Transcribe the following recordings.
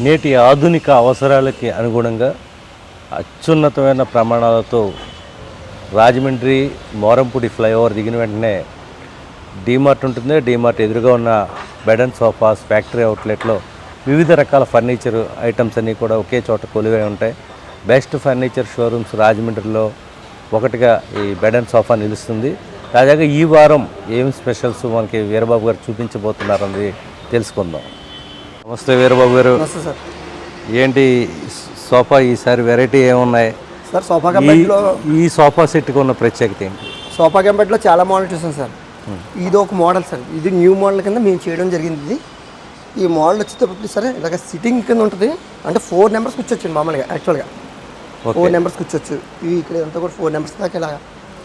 నేటి ఆధునిక అవసరాలకి అనుగుణంగా అత్యున్నతమైన ప్రమాణాలతో రాజమండ్రి మోరంపూడి ఫ్లైఓవర్ దిగిన వెంటనే డీమార్ట్ ఉంటుంది. డీమార్ట్ ఎదురుగా ఉన్న బెడ్ అండ్ సోఫాస్ ఫ్యాక్టరీ అవుట్లెట్లో వివిధ రకాల ఫర్నిచర్ ఐటమ్స్ అన్నీ కూడా ఒకే చోట కొలువై ఉంటాయి. బెస్ట్ ఫర్నిచర్ షోరూమ్స్ రాజమండ్రిలో ఒకటిగా ఈ బెడ్ అండ్ సోఫా నిలుస్తుంది. తాజాగా ఈ వారం ఏం స్పెషల్స్ మనకి వీరబాబు గారు చూపించబోతున్నారన్నది తెలుసుకుందాం. నమస్తే వీరబాబు గారు. నమస్తే సార్. ఏంటి సోఫా ఈసారి వెరైటీ ఏమున్నాయి? సార్ సోఫా కంపెనీలో ఈ సోఫా సెట్కి ఉన్న ప్రత్యేకత ఏంటి? సోఫా కంపెనీలో చాలా మోడల్ చూసాం సార్. ఇది ఒక మోడల్ సార్. ఇది న్యూ మోడల్ కింద మేము చేయడం జరిగింది. ఇది ఈ మోడల్ వచ్చేటప్పుడు సరే ఇలాగ సిట్టింగ్ కింద ఉంటుంది. అంటే ఫోర్ నెంబర్స్ కూర్చోవచ్చు మామూలుగా యాక్చువల్గా ఫోర్ నెంబర్స్ కూర్చోవచ్చు. ఇవి ఇక్కడ అంతా కూడా ఫోర్ నెంబర్స్ దాకా ఇలా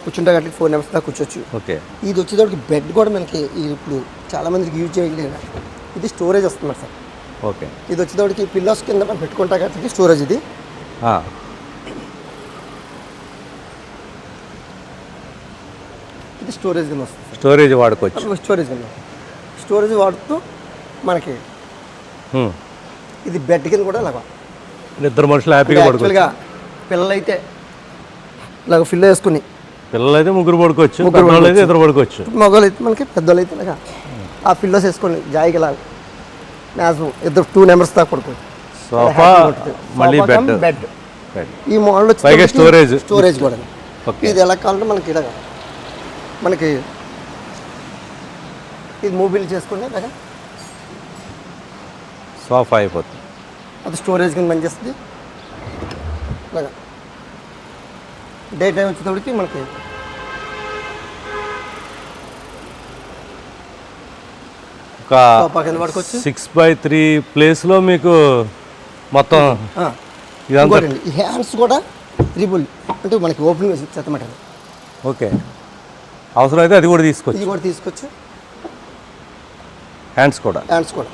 కూర్చుంటే గట్లకి ఫోర్ నెంబర్స్ దాకా కూర్చోవచ్చు. ఓకే. ఇది వచ్చేటప్పటికి బెడ్ కూడా మనకి ఇప్పుడు చాలా మందికి యూజ్ చేయలేదు ఇది స్టోరేజ్ వస్తుంది సార్. ఓకే. ఇది వచ్చేటప్పటికి పిల్లోస్ కింద మనం పెట్టుకుంటా కాబట్టి స్టోరేజ్ ఇది. ఇది స్టోరేజ్ కింద వస్తుంది. స్టోరేజ్ వాడుకోవచ్చు. స్టోరేజ్ కింద. స్టోరేజ్ వాడుతూ మనకి. ఇది బెడ్ కింద కూడా ఇలాగ ఇద్దరు మనుషులు హ్యాపీగా పడుకోవచ్చు. పిల్లలైతే ఇలాగ ఫిల్ వేసుకుని పిల్లలు అయితే ముగ్గురు పడుకోవచ్చు ముగ్గురు ఇద్దరు పడుకోవచ్చు. మగవాళ్ళు అయితే మనకి పెద్దవాళ్ళు అయితే ఇలాగ ఆ పిల్లోస్ వేసుకొని జాయిగా ఇలాగ మ్యాక్సిమం ఇద్దరు టూ నెంబర్స్ దాకా పడుకోవచ్చు సోఫా మళ్ళీ బెడ్ బెడ్ ఈ మోడల్ పైగా storage. స్టోరేజ్ కూడా ఇది ఎలా కావాలంటే మనకి ఇలాగ మనకి ఇది మూవీలు చేసుకుని ఇలాగా సోఫా అయిపోతుంది. అది స్టోరేజ్ కింద పనిచేస్తుంది. ఇలాగా. డే టైం వచ్చేటప్పటికి మనకి ఒక సిక్స్ బై త్రీ ప్లేస్లో మీకు మొత్తం హ్యాండ్స్ కూడా త్రిబుల్ అంటే మనకి ఓపెనింగ్ చెత్తమాట ఓకే. అవసరం అయితే అది కూడా తీసుకోవచ్చు ఇది కూడా తీసుకొచ్చు. హ్యాండ్స్ కూడా. హ్యాండ్స్ కూడా.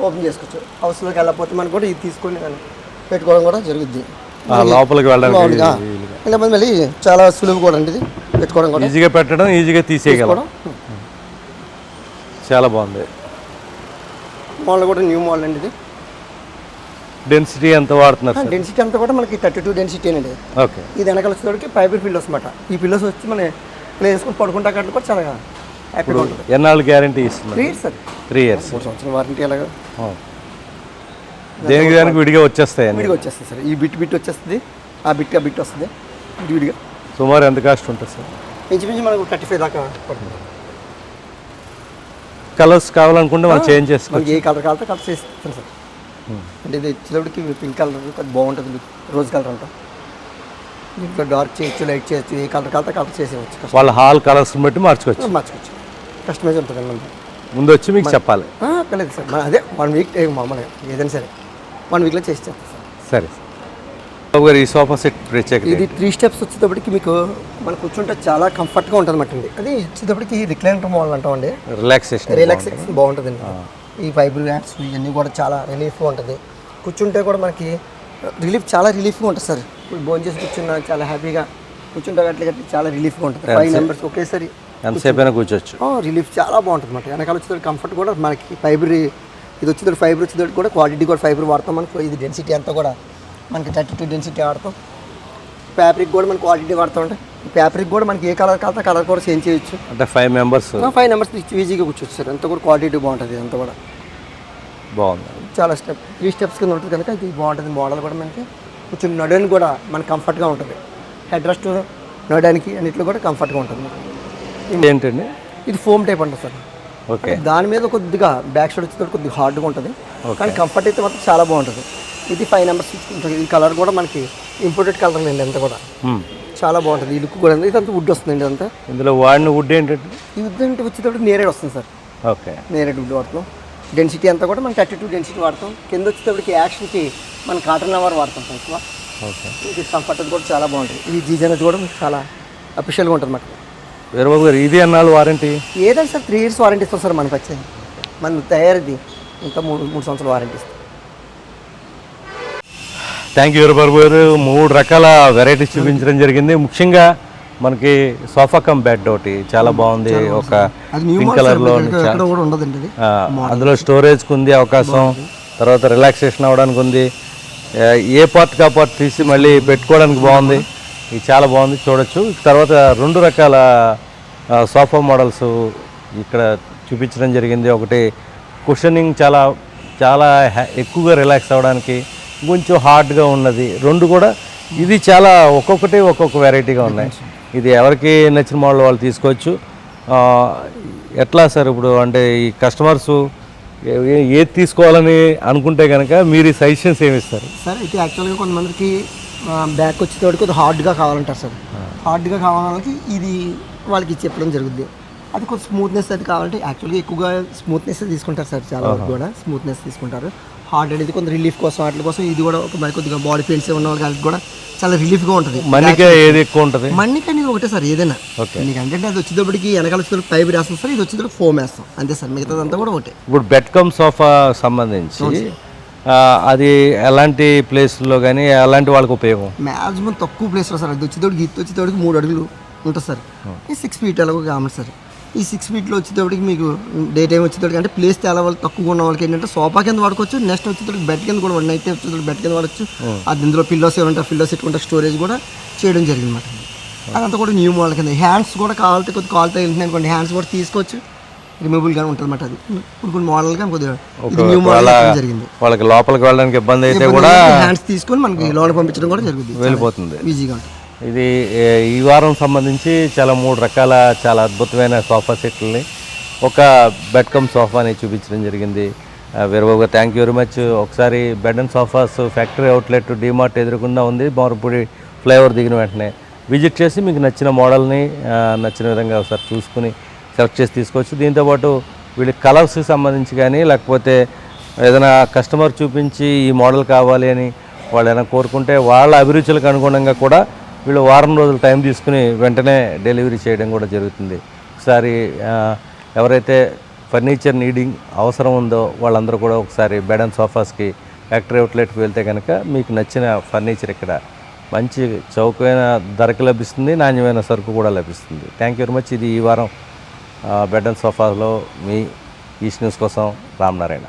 ఓపెన్ చేసుకోవచ్చు. హౌస్లోకి వెళ్ళకపోతే మనకు కూడా ఇది తీసుకొని కానీ పెట్టుకోవడం కూడా జరుగుద్ది. ఆ, లోపలికి వెళ్ళడానికి మళ్ళీ చాలా సులువు కూడా అండి ఇది పెట్టుకోవడం కూడా. ఈజీగా పెట్టడం ఈజీగా తీసేయగలం. చాలా బాగుంది. మోడల్ కూడా న్యూ మోడల్ అండి ఇది. డెన్సిటీ ఎంత వాడుతున్నారు సార్ డెన్సిటీ అంతా కూడా మనకి థర్టీ టూ డెన్సిటీ అండి. ఓకే ఇది వెనకాల వచ్చేటప్పటికి ఫైబర్ పిల్లోస్ అనమాట ఈ పిల్లోస్ వచ్చి మన ప్లే వేసుకొని పడుకుంటా కట్టు కూడా చాలా హ్యాపీగా ఉంటుంది. ఎన్నాళ్ళు గ్యారంటీ ఇస్తున్నారు? త్రీ సార్ త్రీ ఇయర్స్ మూడు సంవత్సరం వారంటీ అలాగా దేనికి దానికి విడిగా వచ్చేస్తాయండి విడిగా వచ్చేస్తుంది సార్ ఈ బిట్ బిట్ వచ్చేస్తుంది. ఆ బిట్ ఆ బిట్ వస్తుంది. విడి విడిగా. సుమారు ఎంత కాస్ట్ ఉంటుంది సార్ ఇంచుమించు మనకు థర్టీ ఫైవ్ దాకా పడుతుంది. కలర్స్ కావాలనుకుంటే మనం చేంజ్ చేసుకోవచ్చు. ఏ కలర్ కావాలంటే కలర్ చేసి ఇస్తాను సార్. అంటే ఇది వచ్చేటప్పటికి పింక్ కలర్ బాగుంటుంది లుక్ రోజ్ కలర్ అంటాం. దీంట్లో డార్క్ చేయొచ్చు లైట్ చేయొచ్చు ఏ కలర్ కావాలంటే కలర్ చేసేవచ్చు వాళ్ళ హాల్ కలర్స్ బట్టి మార్చుకోవచ్చు. మార్చుకోవచ్చు. కస్టమైజ్ ఉంటుంది ముందు వచ్చి మీకు చెప్పాలి. పిల్లలు సార్. అదే వన్ వీక్ మామూలుగా ఏదైనా సరే. వన్ వీక్లో చేసి చేస్తాం సార్ సరే. గారు ఈ సోఫా సెట్ ప్రత్యేకత ఇది త్రీ స్టెప్స్ వచ్చేటప్పటికి మీకు మనం కూర్చుంటే చాలా కంఫర్ట్గా ఉంటుంది అన్నమాట అండి అది వచ్చేటప్పటికి రిక్లైనర్ మోడల్ అంటామండి. రిలాక్సేషన్ రిలాక్సేషన్ బాగుంటుందండి. ఈ ఫైబర్ యాప్స్ ఇవన్నీ కూడా చాలా రిలీఫ్గా ఉంటుంది. కూర్చుంటే కూడా మనకి రిలీఫ్ చాలా రిలీఫ్గా ఉంటుంది సార్. ఇప్పుడు భోజనం చేసి కూర్చున్నా చాలా హ్యాపీగా కూర్చుంటే గట్ల గట్టి చాలా రిలీఫ్గా ఉంటుంది. ఫైవ్ మెంబర్స్ ఒకేసారి ఎంతసేపు అయినా కూర్చోవచ్చు. రిలీఫ్ చాలా బాగుంటుంది అనమాట వెనకాల వచ్చేటప్పుడు కంఫర్ట్ కూడా మనకి ఫైబర్ ఇది వచ్చేటప్పుడు ఫైబర్ వచ్చేటప్పుడు కూడా క్వాలిటీ కూడా ఫైబర్ వాడతాం మనకి. ఇది డెన్సిటీ అంతా కూడా మనకి థర్టీ టూ డెన్సిటీ వాడతాం ఫ్యాబ్రిక్ కూడా మన క్వాలిటీ వాడుతూ ఉంటాయి ఫ్యాబ్రిక్ కూడా మనకి ఏ కలర్ కావాలంటే కలర్ కూడా చేంజ్ చేయొచ్చు. అంటే ఫైవ్ మెంబర్స్ ఫైవ్ నెంబర్స్ ఈజీగా కూర్చోవచ్చు సార్. అంతా కూడా క్వాలిటీ బాగుంటుంది అంతా కూడా. బాగుంది. చాలా స్టెప్ త్రీ స్టెప్స్ కింద ఉంటుంది కనుక ఇది బాగుంటుంది మోడల్ కూడా మనకి. కొంచెం నడవడానికి కూడా మనకి కంఫర్ట్గా ఉంటుంది. హెడ్ రెస్ట్ నడవడానికి అన్నిట్లో కూడా కంఫర్ట్గా ఉంటుంది. ఏంటండి ఇది ఫోమ్ టైప్ అంటారు సార్. ఓకే. దాని మీద కొద్దిగా బ్యాక్ సైడ్ వచ్చేటప్పుడు కొద్దిగా హార్డ్గా ఉంటుంది. కానీ కంఫర్ట్ అయితే మాత్రం చాలా బాగుంటుంది. ఇది ఫైవ్ నెంబర్స్ ఉంటుంది ఈ కలర్ కూడా మనకి ఇంపోర్టెడ్ కలర్ అండి అంతా కూడా. Hmm. చాలా బాగుంటుంది. ఈ లుక్ కూడా. ఇదంతా వుడ్ వస్తుందండి ఇదంతా. ఇందులో వాడిన వుడ్ ఏంటంటే ఈ వుడ్ అంటే వచ్చేటప్పుడు నేరేడ్ వస్తుంది సార్. ఓకే. నేరేడ్ వుడ్ వాడతాం. డెన్సిటీ అంతా కూడా మనం థర్టీ టూ డెన్సిటీ వాడతాం. కింద వచ్చేటప్పటికి యాక్షన్కి మన కాటన్ లవర్ వాడతాం సార్ ఎక్కువ. ఓకే. ఇది కంఫర్ట్ కూడా చాలా బాగుంటుంది. ఈ జీజన్ కూడా మీకు చాలా అఫిషియల్గా ఉంటుంది అన్నమాట వీరబాబు గారు ఇది అన్నాళ్ళు వారంటీ ఏదైనా సార్? త్రీ ఇయర్స్ వారంటీ ఇస్తాం సార్ మనకి వచ్చేది. మన తయారీది ఇంకా మూడు మూడు సంవత్సరాలు వారంటీ ఇస్తాం థ్యాంక్ యూ వీరబాబు గారు. మూడు రకాల వెరైటీస్ చూపించడం జరిగింది. ముఖ్యంగా మనకి సోఫా కమ్ బెడ్ ఒకటి చాలా బాగుంది. ఒక పింక్ కలర్లో అందులో స్టోరేజ్ ఉంది అవకాశం. తర్వాత రిలాక్సేషన్ అవ్వడానికి ఉంది. ఏ పార్ట్ కా పార్ట్ తీసి మళ్ళీ పెట్టుకోవడానికి బాగుంది. ఇది చాలా బాగుంది. చూడొచ్చు. తర్వాత రెండు రకాల సోఫా మోడల్స్ ఇక్కడ చూపించడం జరిగింది. ఒకటి కుషనింగ్ చాలా చాలా హ్యా- ఎక్కువగా రిలాక్స్ అవ్వడానికి. కొంచెం హార్డ్గా ఉన్నది. రెండు కూడా ఇది చాలా ఒక్కొక్కటి ఒక్కొక్క వెరైటీగా ఉన్నాయి. ఇది ఎవరికి నచ్చిన మోడల్ వాళ్ళు తీసుకోవచ్చు. ఎట్లా సార్ ఇప్పుడు అంటే ఈ కస్టమర్స్ ఏది తీసుకోవాలని అనుకుంటే కనుక మీరు సజెషన్స్ ఏమి ఇస్తారు? సార్ అయితే యాక్చువల్గా కొంతమందికి బ్యాక్ వచ్చేటోడికి కొద్దిగా హార్డ్గా కావాలంటారు సార్. హార్డ్గా కావాలకి ఇది వాళ్ళకి చెప్పడం జరుగుద్ది. అది కొంచెం స్మూత్నెస్ అది కావాలంటే యాక్చువల్గా ఎక్కువగా స్మూత్నెస్ తీసుకుంటారు సార్ చాలా వరకు కూడా. స్మూత్నెస్ తీసుకుంటారు. హార్డ్ అనేది కొంత రిలీఫ్ కోసం వాటి కోసం ఇది కూడా ఒక మరి కొద్దిగా బాడీ పెయిన్స్ ఉన్న వాళ్ళకి కూడా చాలా రిలీఫ్గా ఉంటుంది. మన్నిక ఏది ఎక్కువ ఉంటుంది? మన్నిక అనేది ఒకటే సార్ ఏదైనా. మీకు అంటే అది వచ్చేటప్పటికి వెనకాల వచ్చేటప్పుడు పైపు వేస్తాం సార్ ఇది వచ్చేటప్పుడు ఫోమ్ వేస్తాం. అంతే సార్ మిగతాదంతా కూడా ఒకటే. ఇప్పుడు బెడ్ కమ్ సోఫా సంబంధించి అది ఎలాంటి ప్లేస్లో కానీ ఎలాంటి వాళ్ళకి ఉపయోగం? మ్యాక్సిమం తక్కువ ప్లేస్లో సార్ అది వచ్చేటోడికి ఇది వచ్చేటోడికి మూడు అడుగులు ఉంటుంది సార్. సిక్స్ ఫీట్ అలాగ కావాలి సార్. ఈ సిక్స్ ఫీట్లో వచ్చేటప్పటికి మీకు డే టైం వచ్చేటప్పటికి అంటే ప్లేస్ చాలా వాళ్ళు తక్కువ ఉన్న వాళ్ళకి ఏంటంటే సోఫా కింద వాడుకోవచ్చు నెక్స్ట్ వచ్చేటప్పటికి బెడ్ కింద కూడా నైట్ టైం వచ్చేటప్పటికి బెడ్ కింద వాడచ్చు అది ఇందులో పిల్లోస్ ఏమంటారు? పిల్లోస్ ఎట్టుకుంటే స్టోరేజ్ కూడా చేయడం జరిగింది అనమాట అదంతా కూడా న్యూ మోడల్ కింద. హ్యాండ్స్ కూడా కావాలంటే కొద్దిగా కాల్ తగిలింది అనుకోండి హ్యాండ్స్ కూడా తీసుకోవచ్చు. రిమూవబుల్గా ఉంటుంది అన్నమాట అది. ఇప్పుడు కొన్ని మోడల్గా కొద్దిగా ఇది న్యూ మోడల్ జరిగింది. వాళ్ళకి లోపలికి వెళ్ళడానికి ఇబ్బంది అయితే కూడా హ్యాండ్స్ తీసుకొని మనకి లోన్ పంపించడం కూడా జరుగుతుంది వెళ్ళిపోతుంది. ఈజీగా ఉంటుంది. ఇది ఈ వారం సంబంధించి చాలా మూడు రకాల చాలా అద్భుతమైన సోఫా సెట్లని ఒక బెడ్ కమ్ సోఫాని చూపించడం జరిగింది. Veerababu thank you very much ఒకసారి bed and sofas factory outlet DMart ఎదురుకుండా ఉంది. మారుపూడి ఫ్లైఓవర్ దిగిన వెంటనే విజిట్ చేసి మీకు నచ్చిన మోడల్ని నచ్చిన విధంగా ఒకసారి చూసుకుని సెలెక్ట్ చేసి తీసుకోవచ్చు. దీంతోపాటు వీళ్ళ కలర్స్కి సంబంధించి కానీ లేకపోతే ఏదైనా కస్టమర్ చూపించి ఈ మోడల్ కావాలి అని వాళ్ళు ఏమైనా కోరుకుంటే వాళ్ళ అభిరుచులకు అనుగుణంగా కూడా వీళ్ళు వారం రోజులు టైం తీసుకుని వెంటనే డెలివరీ చేయడం కూడా జరుగుతుంది. ఒకసారి ఎవరైతే ఫర్నిచర్ నీడింగ్ అవసరం ఉందో వాళ్ళందరూ కూడా ఒకసారి బెడ్ అండ్ సోఫాస్కి ఫ్యాక్టరీ అవుట్లెట్కి వెళ్తే కనుక మీకు నచ్చిన ఫర్నిచర్ ఇక్కడ మంచి చౌకైన ధరకు లభిస్తుంది నాణ్యమైన సరుకు కూడా లభిస్తుంది. థ్యాంక్ యూ వెరీ మచ్ ఇది ఈ వారం బెడ్ అండ్ సోఫాలో మీ ఈస్ట్ న్యూస్ కోసం రామనారాయణ